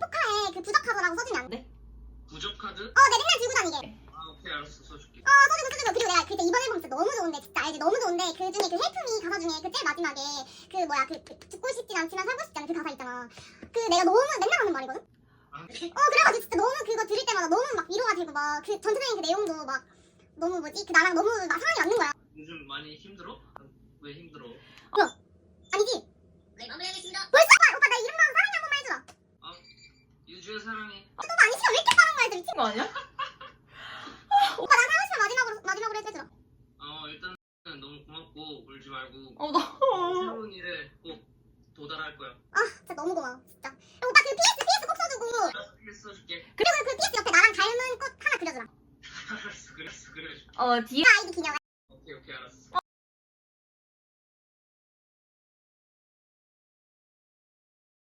거라고 써주면 안 돼? 부적 카드? 어, 내 맨날 들고 다니게. 아 오케이 알았어 써줄게 어, 써주고 써주고. 그리고 내가 그때 이번 앨범 진짜 너무 좋은데, 진짜 알지? 너무 좋은데, 그 중에 그 헬프미 가사 중에 그 제일 마지막에 그 뭐야, 그, 그 죽고 싶진 않지만 살고 싶지 않은 그 가사 있잖아. 그 내가 너무 맨날 하는 말이거든? 아, 어, 그래가지고 진짜 너무 그거 들을 때마다 너무 막 위로가 되고 막 그 전체적인 그 내용도 막 너무 뭐지? 그 나랑 너무 막 상황이 맞는 거야. 요즘 많이 힘들어? 왜 힘들어? 아니지? 네, 마무리하겠습니다. 벌써 봐! 오빠 나 이름만 사랑해 한 번만 해주라. 유 주의 사랑해 오빠 아니 시간 왜 이렇게 빠른 거야? 미친 거 아니야? 오빠 나 사랑해 마지막으로 마지막으로 해주라. 어 일단은 너무 고맙고 울지 말고 어, 나. 새로운 일에 꼭 도달할 거야 아 진짜 너무 고마워 진짜. 그리고 오빠 그 PS PS 꼭 써주고 알았어 PS 써줄게 그리고 그 PS 옆에 나랑 닮은 꽃 하나 그려주라. 알았어 그랬어 그래 어, 뒤에. 그 아이디 기념해.